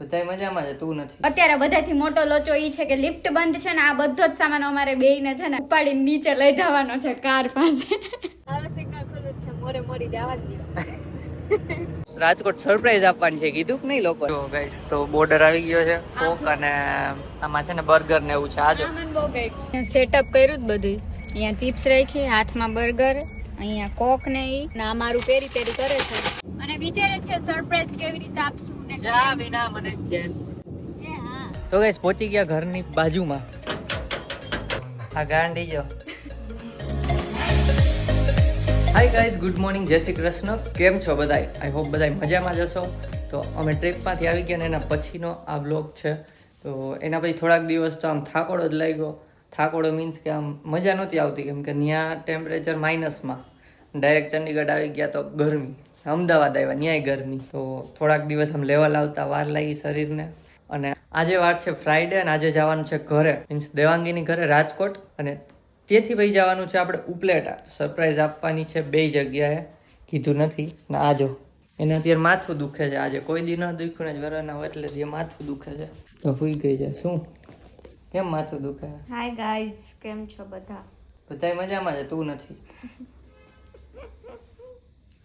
બધાય મજામાં છે તું નથી? અત્યારે બધાથી મોટો લોચો ઈ છે કે લિફ્ટ બંધ છે ને આ બધો જ સામાન અમારે બેયને છે ને ઉપાડીને નીચે લઈ જવાનો છે કાર પાસે. હવે સિગ્નલ ખુલ્લું છે મોરે મોરી જવા જ રાજકોટ સરપ્રાઈઝ આપવાની છે કીધું કે નહીં લોકો? જો ગાઈસ તો બોર્ડર આવી ગયો છે કોક અને આમાં છે ને બર્ગર ને એવું છે આજો સામાન સેટઅપ કર્યું જ બધું અહીંયા ચિપ્સ રાખી હાથમાં બર્ગર અહીંયા કોક ને ઈ. ને અમારું મારું પેરી પેરી કરે છે. અને વિચારે છે સરપ્રાઈઝ કેવી રીતે આપશું ને ચા વિના મને ચેન તો ગાઈસ પહોંચી ગયા ઘરની બાજુમાં. આ ગાંડી જો હાય ગાઈઝ ગુડ મોર્નિંગ જય શ્રી કૃષ્ણ. કેમ છો બધાય? આઈ હોપ બધાય મજામાં જ હશો. તો અમે ટ્રીપમાંથી આવી ગયા ને એના પછીનો આ બ્લોગ છે. તો એના પછી થોડાક દિવસ તો આમ થાકોડો જ લાગ્યો. થાકોડો મીન્સ કે આમ મજા નહોતી આવતી. કેમ કે ત્યાં ટેમ્પરેચર માઇનસમાં ડાયરેક્ટ ચંડીગઢ આવી ગયા તો ગરમી. અમદાવાદ આવ્યા ન્યાય ગરમી. તો થોડાક દિવસ આમ લેવલ આવતા વાર લાગી શરીરને. અને આજે વાર છે ફ્રાઈડે અને આજે જવાનું છે ઘરે. મીન્સ દેવાંગીની ઘરે રાજકોટ અને તેથી ભાઈ જવાનું છે આપણે ઉપલેટા. સરપ્રાઈઝ આપવાની છે બે જગ્યાએ. કીધું નથી. ને આજો એને અત્યારે માથું દુખે છે આજે. કોઈ દી ન દુખ્યું ને વરના હોય એટલે જે માથું દુખે છે. તો ભૂઈ ગઈ છે. શું? કેમ માથું દુખે? હાય ગાઈઝ કેમ છો બધા? બધા મજામાં છે? તું નથી?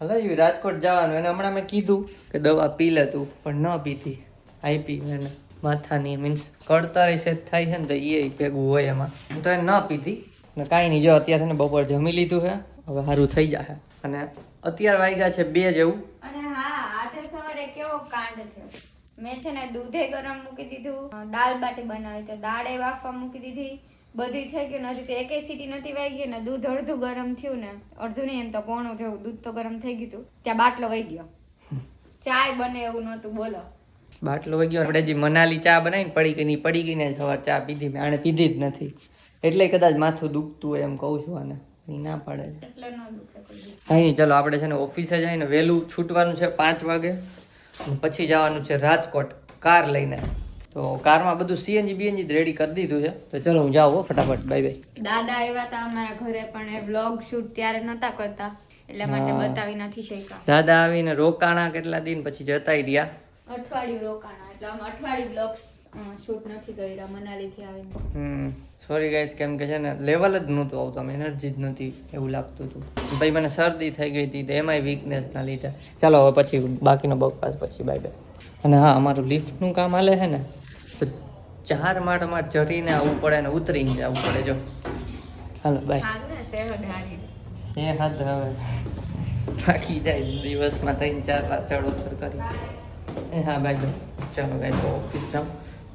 યુ રાજકોટ જવાનું એને હમણાં મેં કીધું કે દવા પી લે તું, પણ ન પીધી. આપી એને માથાની મીન્સ કળતર છે થાય છે ને તો એ ભેગું હોય એમાં. હું તો એને ન પીધી. ને કાંઈ નહીં, જો અત્યારે ને બપોર જમી લીધું છે, હવે સારું થઈ જશે. અને અત્યારે વાગ્યા છે બે જેવું. અને હા, આજે સવારે કેવો કાંડ થયો. મેં છે ને દૂધે ગરમ મૂકી દીધું દાળ બાટી બનાવી તો દાળે વાફવા મૂકી દીધી બધી થઈ ગયું ને હજુ તો એકે સીટી નથી વાઈ ગઈ ને દૂધ અડધું ગરમ થયું ને અડધું નહીં એમ તો પોણું થયું દૂધ તો ગરમ થઈ ગયું હતું. ત્યાં બાટલો વહી ગયો. ચાય બને એવું નહોતું બોલો. બાટલો વાગ્યો આપણે જે મનાલી ચા બનાવીને પડી ગઈ નહીં પડી ગઈ ને સવાર ચા પીધી મેં આણે પીધી જ નથી. એટલે કદાચ માથું દુખતું હોય એમ કહું છું આને ના પાડે. એટલે ન દુખે કાંઈ નહીં ચલો આપણે છે ને ઓફિસે જઈને વહેલું છૂટવાનું છે પાંચ વાગે પછી જવાનું છે રાજકોટ કાર લઈને. તો કારમાં બધું સીએનજી બીએનજી રેડી કરી દીધું છે. તો ચલો હું જાઉં ફટાફટ. બાય બાય દાદા આવ્યા હતા અમારા ઘરે પણ એ વ્લોગ શૂટ ત્યારે નતા કરતા એટલા માટે બતાવી નથી શક્યા. દાદા આવીને રોકાણા કેટલા દિન પછી જતાય રહ્યા? અઠવાડિયું રોકાણા એટલે અમે અઠવાડિયું બ્લોગ શૂટ નથી કર્યા મનાલીથી આવીને. હમ સોરી ગાઈસ કેમ કે છે ને લેવલ જ નહોતું આવતું આમ એનર્જી જ નહોતી એવું લાગતું હતું. ભાઈ મને શરદી થઈ ગઈ હતી તો એમાંય વીકનેસના લીધે. ચાલો હવે પછી બાકીનો બકવાસ પછી બાય બાય અને હા અમારું લિફ્ટનું કામ હાલે છે ને? તો ચાર માળમાં ચઢીને આવવું પડે ને ઉતરીને જવું પડે જો. હાલો બાય એ હાથ હવે. થાકી જાય દિવસમાં ત્રણ ચાર પાંચ ચડ ઉતર કરી. એ હા બાય બાય ચાલો ગાઈસ ઓફિસ જાઉં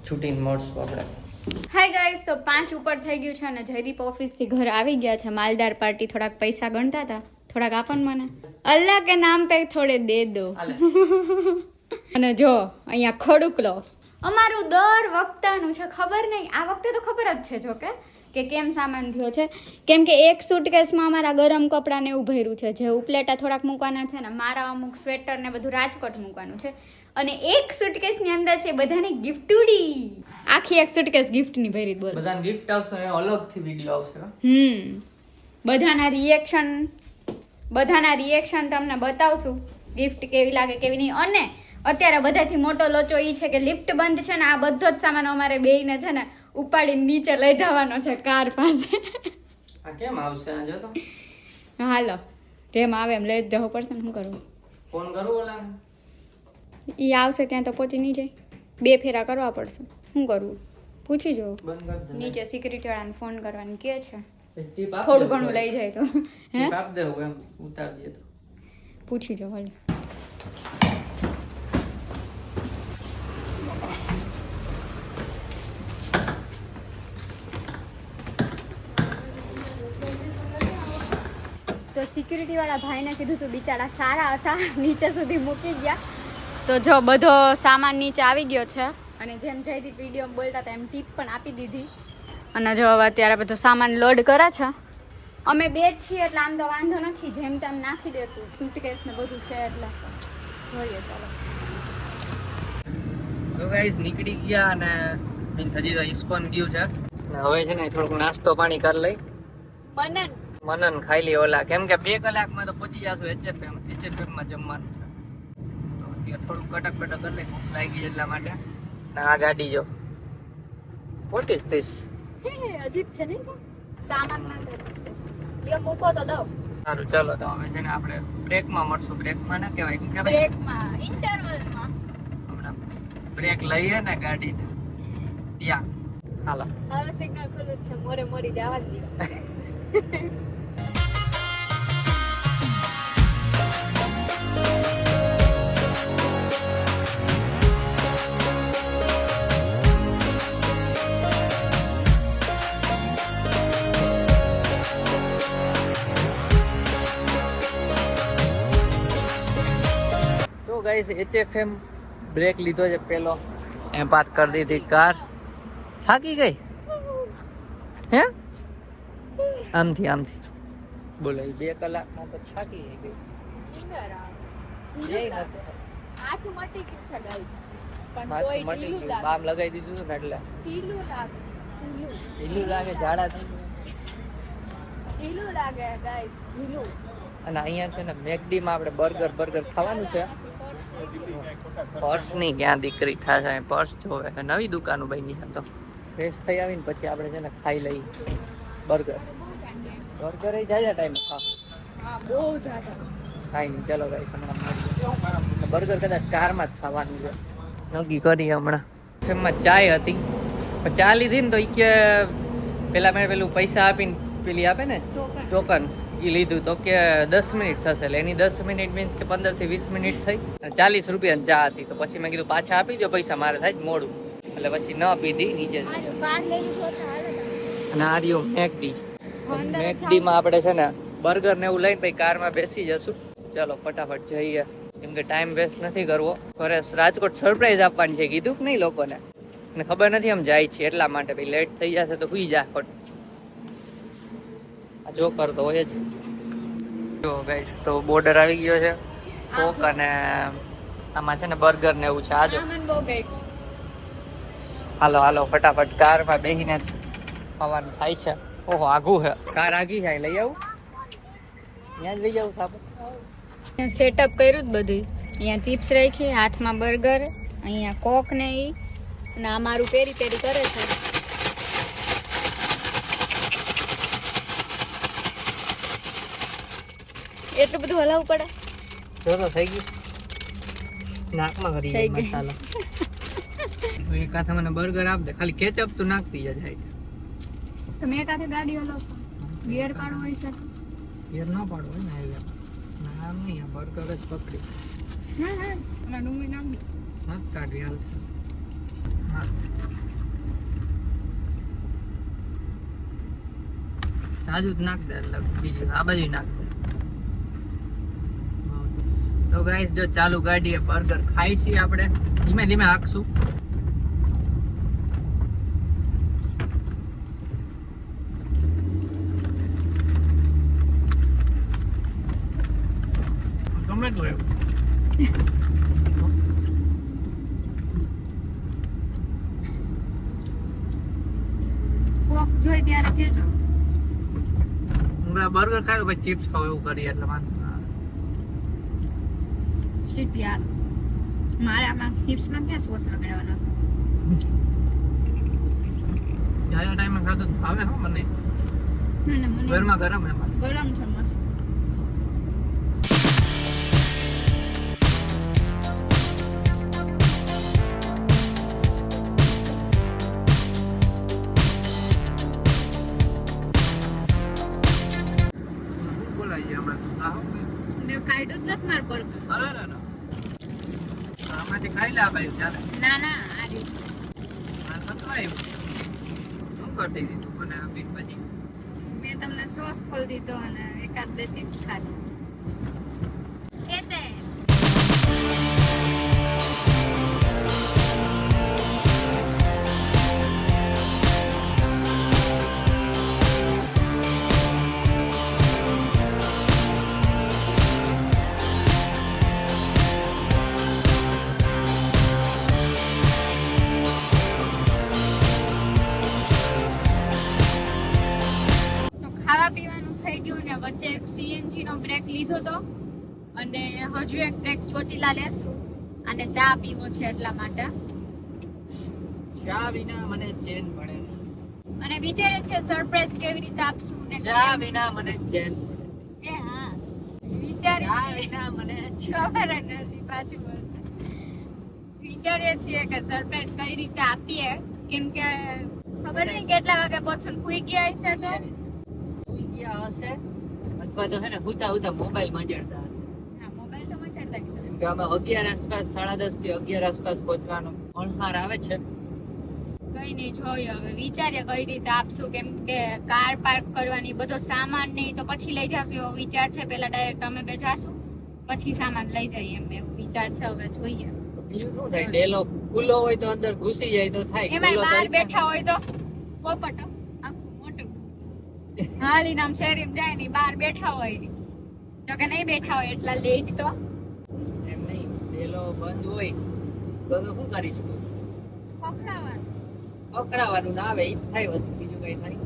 છૂટીને મળશું આપણે. હાય ગાઈસ તો પાંચ ઉપર થઈ ગયું છે અને જયદીપ ઓફિસથી ઘર આવી ગયા છે. માલદાર પાર્ટી થોડાક પૈસા ગણતા હતા. થોડાક આપણ મને. અલ્લાહ કે નામ પે થોડે દે દો. અને જો અહીંયા ખડુકલો. અમારું દર વખતાનું છે ખબર નહીં. આ વખતે તો ખબર જ છે જોકે કે કેમ સામાન થયો છે. કેમ કે એક સુટકેસમાં અમારા ગરમ કપડાને એવું ભર્યું છે જે ઉપલેટા થોડાક મૂકવાના છે ને મારા અમુક સ્વેટર ને બધું રાજકોટ મૂકવાનું છે. અને એક સુટકેસની અંદર છે બધાની ગિફ્ટુડી આખી એક સુટકેસ ગિફ્ટની ભરી બોલ બધાને ગિફ્ટ આવશે અને અલગથી વીડિયો આવશે હમ. બધાના રિએક્શન બધાના રિએક્શન તમને બતાવશું. ગિફ્ટ કેવી લાગે કેવી નહીં. અને અત્યારે બધાથી મોટો લોચો એ છે કે લિફ્ટ બંધ છે ને આ બધો જ સામાન અમારે બેઈને છે ને ઉપાડીને નીચે લઈ જવાનો છે કાર પાસે. આ કેમ આવશે આ જો તો? હાલો. જેમ આવે એમ લઈ જ જવું પડશે ને શું કરવું? ફોન કરું ઓલા એ આવશે ત્યાં તો પહોંચી નહીં જાય. બે ફેરા કરવા પડશે. શું કરવું? પૂછી જો નીચે સિક્યુરિટી વાળાને ફોન કરવાનું કે છે. થોડું ઘણું લઈ જાય તો. હે? આપ દે એમ ઉતાર દે તો. પૂછી જો હાલ. તો સિક્યુરિટી વાળા ભાઈને કીધું તું બિચારા સારા હતા. નીચે સુધી મૂકી ગયા. તો જો બધો સામાન નીચે આવી ગયો છે. અને જેમ જયદીપ વીડિયો બોલતા હતા એમ ટીપ પણ આપી દીધી. અને જો હવે અત્યારે બધો સામાન લોડ કરે છે. અમે બે જ છીએ એટલે આમ તો વાંધો નથી. જેમ તેમ નાખી દેશું. સુટકેસ ને બધું છે એટલે. જોઈએ ચાલો. તો ગાઈસ નીકળી ગયા અને મીન્સ હજી તો ઇસ્કોન ગયું છે. હવે છે ને થોડુંક નાસ્તો પાણી કરી લઈ. બને. મનન ખાઈ લઈ ઓલા. કેમ કે બે કલાકમાં તો પહોંચી જશું એચએફએમમાં જમવાનું છે. તો થોડું કટક કટક કરી ભૂખ લાગી એટલા માટે. ને આ ગાડી જો. વોટ ઇઝ ધીસ અજીબ છે નહીં સામાન લ્યો મૂકો તો દો સારું ચલો તો હવે છે ને આપણે બ્રેકમાં મળશું. બ્રેકમાં ના કહેવાય કે બ્રેકમાં ઇન્ટરવલમાં હમણાં બ્રેક લઈએ ને ગાડીને. ત્યાં. હાલો. હવે સિગ્નલ ખુલ્લું છે. મોરે મોરી જવા જ ગાઈસ એચએફએમ બ્રેક લીધો છે પેલો. એ પાર્ક કરી દીધી કાર થાકી ગઈ? હે? આમથી આમથી. બોલો એ બે કલાકમાં તો થાકી ગઈ. હાથ મટી ગયું છે ગાઈસ પણ તોય ઢીલું લાગે. બામ લગાવી દીધું હતું ને એટલે. ઢીલું લાગે. ઢીલું. ઢીલું લાગે ઝાડા ઢીલું લાગે ગાઈસ ઢીલું. અને અહીંયા છે ને મેકડીમાં આપણે બર્ગર બર્ગર ખાવાનું છે. પર્સની ક્યાં દીકરી થાય પર્સ જોવે નવી દુકાનો બની છે તો. ફ્રેશ થઈ આવીને પછી આપણે છે ને ખાઈ લઈ બર્ગર. બર્ગર એ જાય ટાઈમે હા બહુ જાજા ખાઈ નહીં ચલો ગાઈસ હમણાં બર્ગર કદાચ કારમાં જ ખાવાનું છે. નક્કી કરી હમણાં. એમાં ચાય હતી. ચા લીધી ને તો ઈ કે પેલા મેં પેલું પૈસા આપીને પેલી આપે ને ટોકન. એ લીધું તો કે દસ મિનિટ થશે. એટલે એની દસ મિનિટ મીન્સ કે પંદરથી વીસ મિનિટ થઈ. અને ચાલીસ રૂપિયાની ચા હતી. તો પછી મેં કીધું પાછા આપી દો પૈસા મારે થાય મોડું. એટલે પછી ન પીધી નીચે અને આ રહ્યો મેકડી. અંદર મેકડીમાં આપણે છે ને બર્ગર ને એવું લઈને પછી કારમાં બેસી જશું. ચલો ફટાફટ જઈએ. કેમ કે ટાઈમ વેસ્ટ નથી કરવો. ઘરે રાજકોટ સરપ્રાઈઝ આપવાની છે કીધું કે નહીં લોકોને? ને ખબર નથી આમ જાય છે એટલા માટે ભાઈ લેટ થઈ જશે તો હુઈ જા ખોટ આ જો કરતો હોય જ. જો ગાઈસ તો બોર્ડર આવી ગયો છે. કોક અને આમાં છે ને બર્ગર ને એવું છે. આજો જો. હાલો હાલો ફટાફટ કારમાં બેસીને જ ખાવાનું થાય છે. ઓહો આઘું છે કાર આગી છે અહીં લઈ આવું. ત્યાં જ લઈ જાઉં સાપુ સેટઅપ કર્યું જ બધું અહીંયા ચિપ્સ રાખી હાથમાં બર્ગર અહીંયા કોક ને એ અને આ મારું પેરી પેરી કરે છે. એટલું બધું હલાવવું પડે? જો તો થઈ ગયું. નાકમાં કરી મસાલો. તો એક હાથે મને બર્ગર આપ દે ખાલી કેચઅપ તો નાખતી જ જાય. તમે એક હાથે ગાડી હલો ગિયર પાડો હોય છે. ગિયર ન પાડો હોય ને હાઈવે ના આમ નહીં બર્ગર જ પકડી. હા હા. એમાં ડુંગળી નામ કાઢી હાલ હાલશે હા. સાજુ જ નાખ દે એટલે બીજું આ બાજુ નાખ દે. તો ગાઈસ જો ચાલુ ગાડીએ બર્ગર ખાઈ છીએ આપણે. ધીમે ધીમે હાંકશું. તો એવું કોક જોઈ ત્યારે કેજો હું બર્ગર ખાયો પછી ચિપ્સ ખાવ એવું કરીએ એટલે આવે. શીટ યાર. મારે આમાં ચિપ્સમાં ક્યાં સોસ લગાડવાનો જ્યારે ટાઈમે ખાધું ભાવે હો મને. મને મને ગરમ એમાં ગરમ છે મસ્ત. પછી. મેં તમને સોસ ખોલી દીધો અને એકાદ બે ચિપ્સ ખાધી. ચોટીલા લેશું અને ચા પીવો છે એટલા માટે. ચા વિના મને ચેન પડે. અને વિચારે છે સરપ્રાઈઝ કેવી રીતે આપશું ને ચા વિના મને ચેન એ હા. વિચારે ચા વિના મને ખબર જ હતી પાછું બોલશે વિચારીએ છીએ કે સરપ્રાઈઝ કઈ રીતે આપીએ. કેમ કે ખબર નહીં કેટલા વાગે પહોંચો કુઈ ગયા હશે તો. સુઈ ગયા હશે અથવા તો હે ને હુતા હુતા મોબાઈલ મજડતા હશે. હા મોબાઈલ તો મચાડતા જ છે કેમ કે અમે અગિયાર આસપાસ સાડા દસથી અગિયાર આસપાસ પહોંચવાનું અણહાર આવે છે. કઈ નહીં જોઈએ હવે. વિચારે કઈ રીતે આપશું? કેમ કે કાર પાર્ક કરવાની બધો સામાન નહીં તો પછી લઈ જશું એવો વિચાર છે. પેલા ડાયરેક્ટ અમે બે જાશું પછી સામાન લઈ જઈએ એમ. એવો વિચાર છે હવે જોઈએ. શું થાય? ડેલો ખુલ્લો હોય તો અંદર ઘૂસી જાય તો થાય. એમાં બહાર બેઠા હોય તો પોપટ હાલી નામ શેરી જાય ની બહાર બેઠા હોય. જો કે નહીં બેઠા હોય એટલા લેટ તો. બંધ હોય તો શું કરીશ તું? ખોખરાવાનું પકડાવાનું ના આવે એ થાય વસ્તુ બીજું કઈ થાય?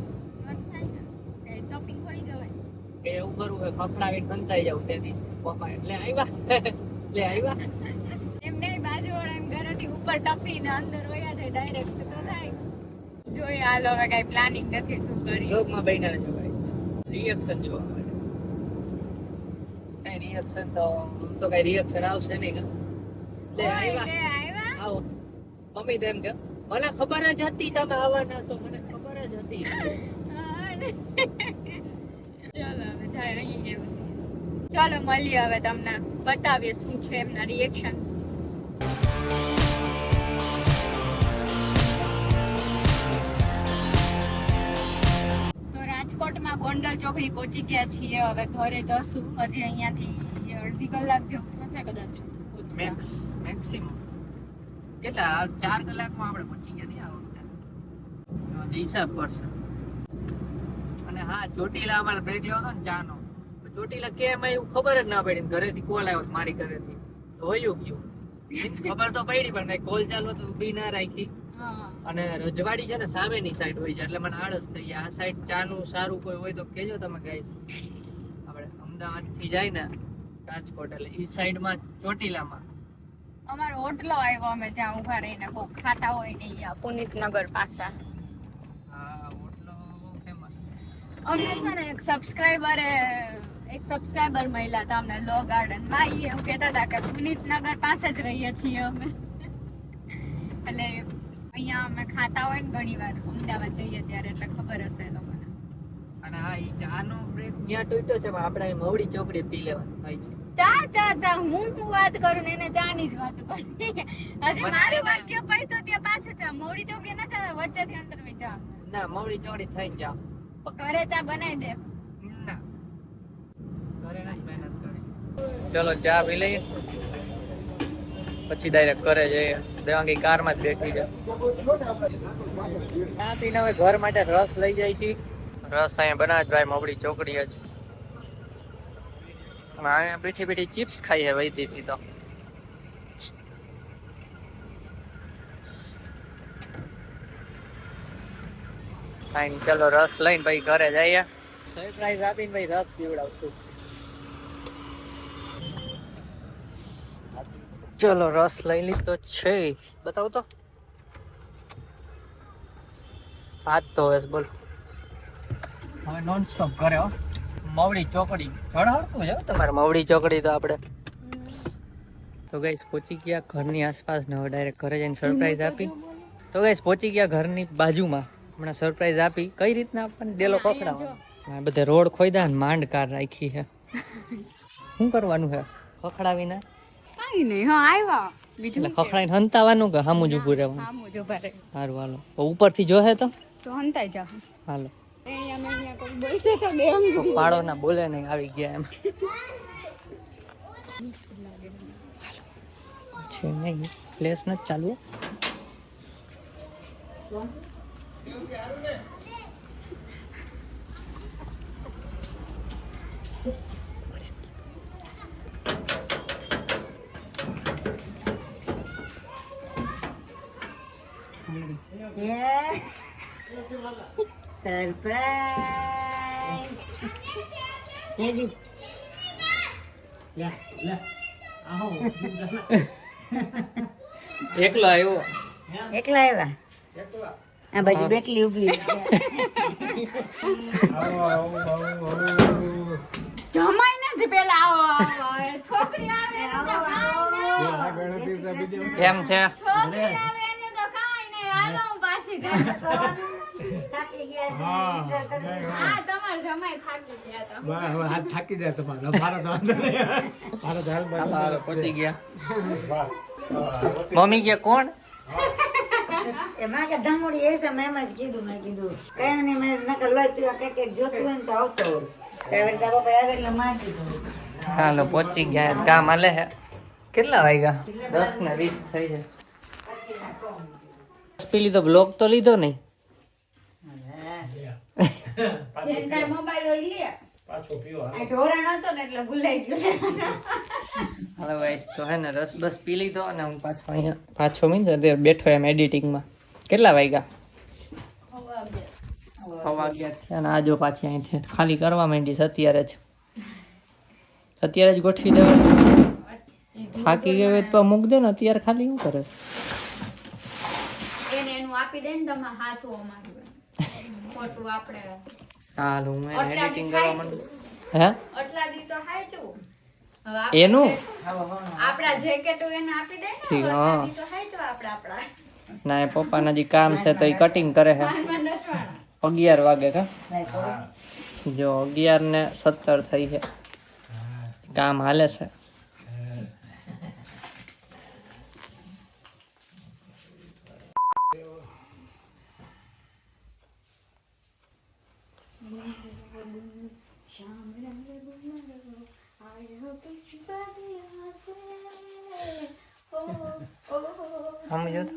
થાય ને. કે ટોપિંગ પડી જવાય. એવું કરવું હોય ખખડાવી ખંતાઈ જાવ તેથી. પપ્પા એટલે આવ્યા એટલે આવ્યા એમ નહીં બાજુવાળા એમ ઘરેથી ઉપર ટપીને અંદર વયા જાય ડાયરેક્ટ તો થાય. જોઈએ હાલ હવે કઈ પ્લાનિંગ નથી શું કરીએ? બ્લોગમાં બહીને જો ગાઈસ રિએક્શન જોવા માટે કઈ રિએક્શન તો તો કઈ રિએક્શન આવશે નહીં લે આવ્યા આવો. મમ્મી તો એમ કે મને ખબર જ હતી તમે આવવાના છો. મને ખબર જ હતી. ચાલો હવે જાય અહીં એવું છે ચાલો મળીએ હવે તમને. બતાવીએ શું છે એમના રિએક્શન્સ તો રાજકોટમાં ગોંડલ ચોકડી પહોંચી ગયા છીએ. હવે ઘરે જશું. હજી અહીંયાથી અડધી કલાક જેવું થશે કદાચ. મેક્સ મેક્સિમમ કેટલા? ચાર કલાકમાં આપણે પહોંચી ગયા નહીં આ વખતે હિસાબ પડશે. અને હા ચોટીલા અમારે બ્રેક લેવો હતો ને ચાનો. ચોટીલા કેમ એવું ખબર જ ના પડી ઘરેથી કોલ આવ્યો મારી ઘરેથી. તો વયું ગયું. ખબર તો પડી પણ કઈ કોલ ચાલુ તો ઊભી ના રાખી. અને રજવાડી છે ને સામેની સાઈડ હોય છે એટલે મને આળસ થઈ ગયા આ સાઈડ ચાનું સારું કોઈ હોય તો કેજો તમે ગાઈસ આપણે અમદાવાદથી જાય ને રાજકોટ એટલે ઈ સાઈડમાં ચોટીલામાં. અમારો હોટલો આવ્યો અમે ત્યાં ઊભા રહીને બહુ ખાતા હોય ને અહીંયા પુનિતનગર પાસા આ ઓટલો ફેમસ અમને છે ને એક સબસ્ક્રાઈબરે એક સબસ્ક્રાઈબર મહિલા હતા અમને લો ગાર્ડનમાં. ઈ એવું કહેતા હતા કે પુનિતનગર પાસે જ રહીએ છીએ અમે. એટલે અહીંયા અમે ખાતા હોય ને ઘણી વાર અમદાવાદ જઈએ ત્યારે એટલે ખબર હશે એ લોકોને. અને હા ઈ ચાનો બ્રેક ત્યાં તૂટ્યો છે પણ આપણે મવડી ચોકડી પી લેવાનું થાય છે. ચા ચા ચા હું હું વાત કરું ને એને ચાની જ વાત કરું. હજી મારું વાક્ય પૈ તો ત્યાં પાછું ચા મોડી ચોકી ના ચાલે વચ્ચેથી અંદર મેં ચા ના મોડી ચોકડી થઈને જાઓ ઘરે ચા બનાવી દે. ના. ઘરે ના મહેનત કરી. ચલો ચા પી લઈએ. પછી ડાયરેક્ટ ઘરે જઈએ. દેવાંગી કારમાં જ બેઠી છે. ચા પીને હવે ઘર માટે રસ લઈ જાય છે. રસ અહીંયા બનાવે ભાઈ મવડી ચોકડી જ. અહીંયા પીઠી પીઠી ચિપ્સ ખાઈ હે વહી દીધી તો. ફાઈન ચલો રસ લઈને ભાઈ ઘરે જઈએ. સરપ્રાઈઝ આપીને ભાઈ રસ પીવડાવશું. ચલો રસ લઈ લીધો છે. બતાવ તો. હાથ તો હવે બોલ. હવે નોન સ્ટોપ કરે હો. મવડી ચોકડી ચડાવતું છે તમારે. મવડી ચોકડી તો આપણે. તો ગાઈશ પહોંચી ગયા ઘરની આસપાસ ને હવે ડાયરેક્ટ ઘરે જઈને સરપ્રાઈઝ આપી. તો ગાઈશ પહોંચી ગયા ઘરની બાજુમાં. હમણાં સરપ્રાઈઝ આપી. કઈ રીતના આપણને ડેલો પકડાવવાનો બધે રોડ ખોઈદા ને માંડ કાર રાખી છે. શું કરવાનું છે? ખખડાવીને? કઈ નહીં હા આવ્યા. બીજું ખખડાઈને હંતાવાનું કે હામું જ ઉભું રહેવાનું? હા સારું હાલો. ઉપરથી જોહે તો? તો હંતાઈ જા હાલો. પાડો ના બોલે નહીં આવી ગયા એમ. છે નહીં પ્લેસ નથી ચાલુ. સરપ્રાઈઝ તેદી લે લે. આહો એકલો આવ્યો. એકલા આવ્યા? આ બાજુ બેટલી ઊભી જમાઈ નથી પેલા આવો છોકરી આવે. કેમ છે? છોકરી આવે એને તો કાંઈ નહીં. હાલો હું પાછી જાઉં. થાકી ગયા છે નીંદર કરવી છે. હા તમાર જમાઈ થાકી ગયા તો હાથ થાકી જાય તમારો. મારો તો વાંધો નહીં. મારો તો હાલ હાલો હાલો પહોંચી ગયા. મમ્મી કે કોણ? એમાં કે ધમુડી એ છે મેં એમ જ કીધું મેં કીધું કઈ નહીં મેં નકલ લોહી કંઈક કંઈક જોતું હોય ને તો આવતો હોય ત્યારે તારા પપ્પાએ માં કીધું. હાલો પહોંચી ગયા. કામ આલે હે? કેટલા વાગ્યા? દસ ને વીસ થઈ ના પેલી તો બ્લોક તો લીધો નહીં. જેન કાંઈ મોબાઈલ હોય લે. આ ઢોરણ હતો ને એટલે ભૂલાઈ ગયો. હાલો ગાઈસ તો હે ને રસ બસ પી લીધો અને હું પાછો અહીંયા પાછો મીન્સ અત્યારે બેઠો એમ એડિટિંગમાં કેટલા વાગ્યા? છે અને આજો પાછી અહીંથી ખાલી કરવા માંડી છે અત્યારે જ. અત્યારે જ ગોઠવી દેવા થાકી ગયો હોય તો મૂક દે ને અત્યારે ખાલી શું કરે? એને એનું આપી દે ને તમે હાચું અમારું. ખોટું આપણે. હાલ હું એડિટિંગ કરવા માંડું. હે? આટલા દી તો હાચું હવે એનું? આપડા જેકેટ એને આપી દે ને. ઠીક, હા. તો હાચું આપડા આપડા ના એ પપ્પાના જે કામ છે તો એ કટિંગ કરે છે. અગિયાર વાગે કા જો અગિયાર ને સત્તર થઈ છે. કામ હાલે છે સમજો તો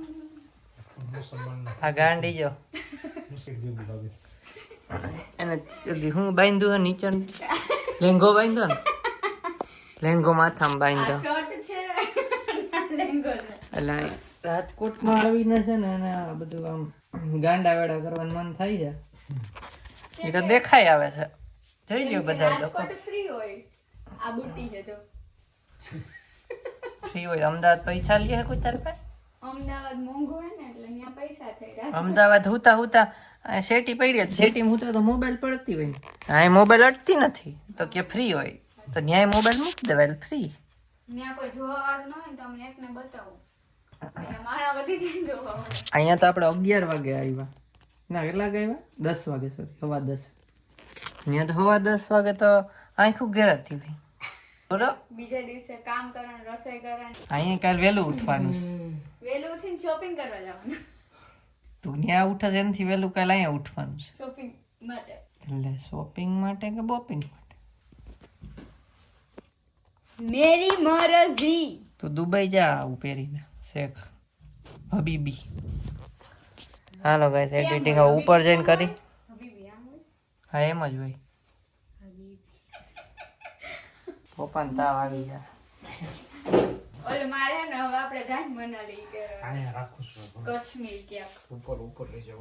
આ ગાંડી જો. એને ઓલી હું બાંધું હે નીચે લેંગો બાંધ્યો ને? લેંગો માથામાં બાંધ્યો શર્ટ છે લેંગો છે. એટલે રાજકોટમાં આવીને છે ને એને આ બધું આમ ગાંડા વેડા કરવાનું મન થાય છે. એ તો દેખાય આવે છે. જોઈ લ્યો બધા લોકો. ફ્રી હોય. આ બુટી છે જો. ફ્રી હોય. અમદાવાદ પૈસા લે કોઈ તારે પાસે? અમદાવાદ મોંઘું હોય ને એટલે ત્યાં પૈસા થઈ રહ્યા અમદાવાદ હુતા હુતા આ શેટી પડી શેટી હુતા તો મોબાઈલ પડતી હોય હા મોબાઈલ અટતી નથી. તો કે ફ્રી હોય. તો ન્યાય મોબાઈલ મૂકી દેવાય ફ્રી. ત્યાં કોઈ જોવા વાળું ન હોય તો અમને એકને બતાવું. અહીંયા તો આપણે અગિયાર વાગે આવ્યા. ના કેટલા વાગે આવ્યા? દસ વાગે સોરી હવા દસ. અહીંયા તો હવા દસ વાગે તો આખું ઘેર હતી. ભાઈ બોલો બીજા દિવસે કામ કરવાનું રસોઈ કરવાનું. અહીંયા કાલ વહેલું ઉઠવાનું. વહેલું ઉઠીને શોપિંગ કરવા જવાનું. તું ત્યાં ઉઠે છે એનાથી વહેલું કાલ અહીંયા ઉઠવાનું છે. શોપિંગ માટે. એટલે શોપિંગ માટે કે બોપિંગ માટે? મેરી મરજી. તું દુબઈ જા આવું પહેરીને શેખ. હબીબી. હાલો ગાઈસ એડિટિંગ ઉપર જઈને કરી? હા એમ જ હોય. પપ્પાને તાવ આવી ગયા. ઓલે મારે ને હવે આપણે જાય મનાલી કે રાખું છું કાશ્મીર ક્યાંક. ઉપર ઉપર લઈ જાઓ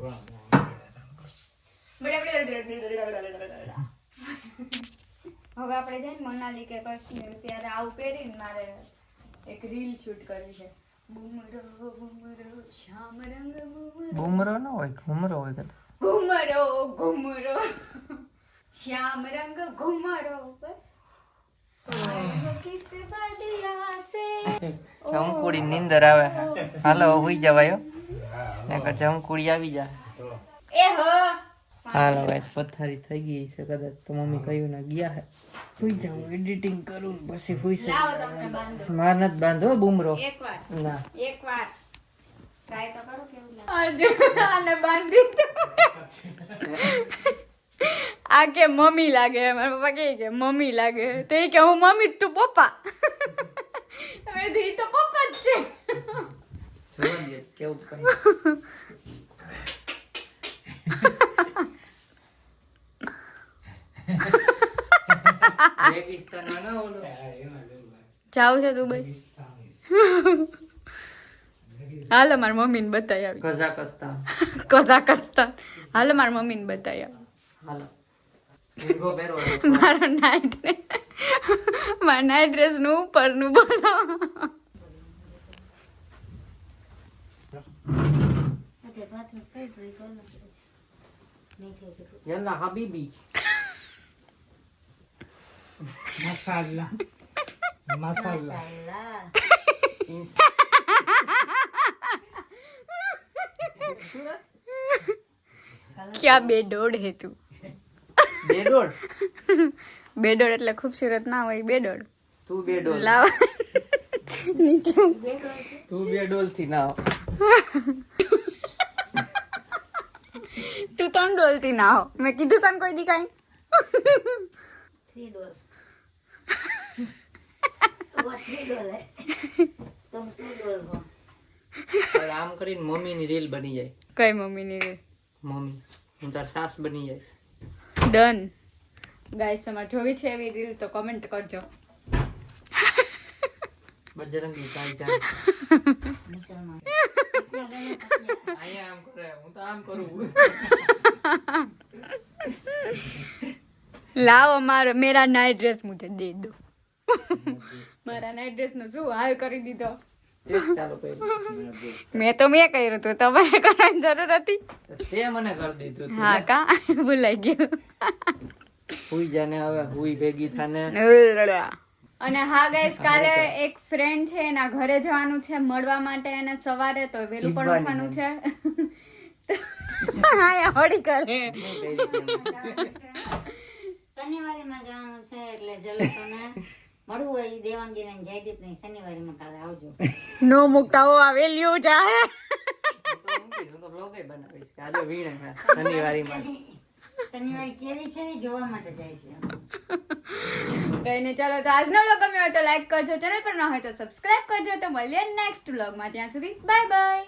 હવે આપણે જાય મનાલી કે કાશ્મીર. ત્યારે આવું પહેરીને મારે એક રીલ શૂટ કરવી છે. બુમરો બુમરો શ્યામ રંગ બુમરો. બુમરો ન હોય ઘુમરો હોય કદાચ. ઘુમરો ઘુમરો. શ્યામ રંગ ઘુમરો. બસ. જમકુડી નીંદર આવે. હાલો હુઈ જવાયો. નકર જમકુડી આવી જા. એ હો. હાલો ગાઈસ પથારી થઈ ગઈ છે કદાચ તો મમ્મી કહ્યું ને ગયા હે. હુઈ જાઉં એડિટિંગ કરું પછી હુઈ છે માર નથી બાંધો બુમરો. એકવાર ના. એકવાર ટ્રાય તો કરો કેવું લાગે. આને બાંધી આ કે મમ્મી લાગે મારા પપ્પા કહે કે મમ્મી લાગે તો એ કે હું મમ્મી તું પપ્પા. હવે તો તો પપ્પા જ છે. કેવું જાવ છે દુબઈ. હાલો મારા મમ્મીને બતાવી આવી. કઝાકસ્તાન. કઝાકસ્તાન. હાલો મારી મમ્મીને બતાવી આવી. હાલો. મારો નાઈટ મારા નાઈટ ડ્રેસ નું ઉપરનું બોલો يلا حبيبي ما شاء الله ما شاء الله क्या बेडोड़ है तू બેડોળ? બેડોળ એટલે ખૂબસૂરત ના હોય બેડોળ. તું બેડોળ. લાવ. નીચે તું બેડોળથી ના તું ત્રણ ડોલથી ના મેં કીધું તને કોઈ દી કાઈ. આમ કરીને મમ્મી ની રીલ બની જાય. કઈ મમ્મી ની રીલ? મમ્મી હું તાર સાસ બની જઈશ. ડન ગાઈસ તમારે જોવી છે એવી રીલ તો કમેન્ટ કરજો. લાવો મારો મેરા નાઇટ ડ્રેસ મુજે દે દો. મારા નાઇટ ડ્રેસ નો શું હાલ કરી દીધો? મેં તો મેં કર્યું હતું તમારે કરવાની જરૂર હતી. તે મને કરી દીધું હા કા? ભૂલાઈ ગયું. હુઈ જાને હવે હુઈ ભેગી થાને અને હા ગાઈસ કાલે એક ફ્રેન્ડ છે એના ઘરે જવાનું છે મળવા માટે અને સવારે તો વેલું પણ ઉઠવાનું છે. હા હોડી કરે શનિવારીમાં જવાનું છે એટલે તમે મળવું હોય ઈ દેવાંગીને ને જયદીપને શનિવારીમાં કાલે આવજો. નો મુકતા હો આવેલ્યું જાય શનિવારી કેવી છે? એ જોવા માટે જાય છે. કઈ ચાલો તો આજનો વ્લોગ ગમ્યો હોય તો લાઈક કરજો ચેનલ પર ન હોય તો સબસ્ક્રાઇબ કરજો તો મળીએ નેક્સ્ટ વ્લોગમાં ત્યાં સુધી બાય બાય